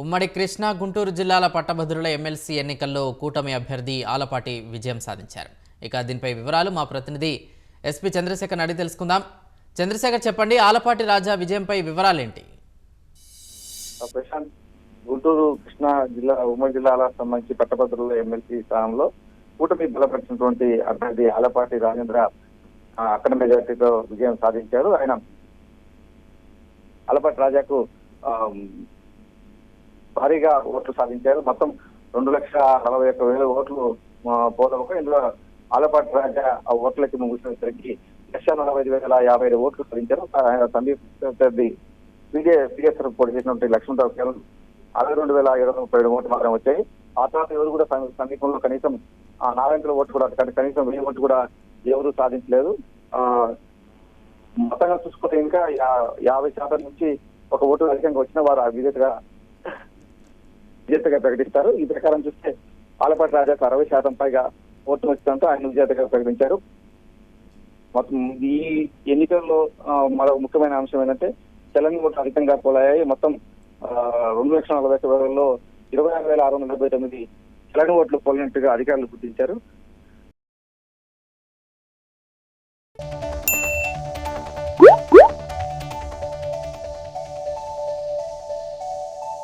ఉమ్మడి కృష్ణా గుంటూరు జిల్లాల పట్టభద్రుల ఎమ్మెల్సీ ఎన్నికల్లో కూటమి అభ్యర్థి ఆలపాటి విజయం సాధించారు. ఇక దీనిపై వివరాలు మా ప్రతినిధి ఎస్పీ చంద్రశేఖర్ అడిగి తెలుసుకుందాం. చంద్రశేఖర్ చెప్పండి ఆలపాటి రాజా విజయంపై వివరాలేంటి? ప్రశాంత్ గుంటూరు కృష్ణా జిల్లా ఉమ్మడి జిల్లాల సంబంధించి పట్టభద్రుల ఎమ్మెల్సీ స్థానంలో కూటమి బలపరిచినటువంటి అభ్యర్థి ఆలపాటి రాజేంద్ర అక్కడ మెజార్టీతో విజయం సాధించారు. ఆయన ఆలపాటి రాజాకు భారీగా ఓట్లు సాధించారు. మొత్తం రెండు లక్షల నలభై ఒక్క వేల ఓట్లు పోదవక ఇందులో ఆలపాటి రాజా ఆ ఓట్లకి ముగిసినసరికి లక్ష నలభై ఐదు వేల యాభై ఐదు ఓట్లు సాధించారు. సందీప్ సమీప అభ్యర్థి పిఎస్ఆర్ పోటీ చేసినటువంటి లక్ష్మణరావు కేవలం అరవై రెండు వేల ఏడు వందల ముప్పై ఏడు ఓట్లు మాత్రం వచ్చాయి. ఆ తర్వాత ఎవరు కూడా సమీపంలో కనీసం ఆ నాలుగు ఓట్లు కూడా కనీ- కనీసం వెయ్యి ఓట్లు కూడా ఎవరు సాధించలేదు. ఆ మొత్తంగా చూసుకుంటే ఇంకా యాభై శాతం నుంచి ఒక ఓటు అధికంగా వచ్చిన వారు ఆ విజేతగా విజేతగా ప్రకటిస్తారు. ఈ ప్రకారం చూస్తే ఆలపాటి రాజాకు అరవై శాతం పైగా ఓట్లు వచ్చడంతో ఆయన విజేతగా ప్రకటించారు. మొత్తం ఈ ఎన్నికల్లో మరో ముఖ్యమైన అంశం ఏంటంటే తెలంగాణ ఓట్లు అధికంగా పోలాయి మొత్తం రెండు లక్షల నలభై ఒక్క వేలలో ఇరవై ఆరు వేల ఆరు వందల డెబ్బై తొమ్మిది తెలంగాణ ఓట్లు పోలినట్టుగా అధికారులు గుర్తించారు.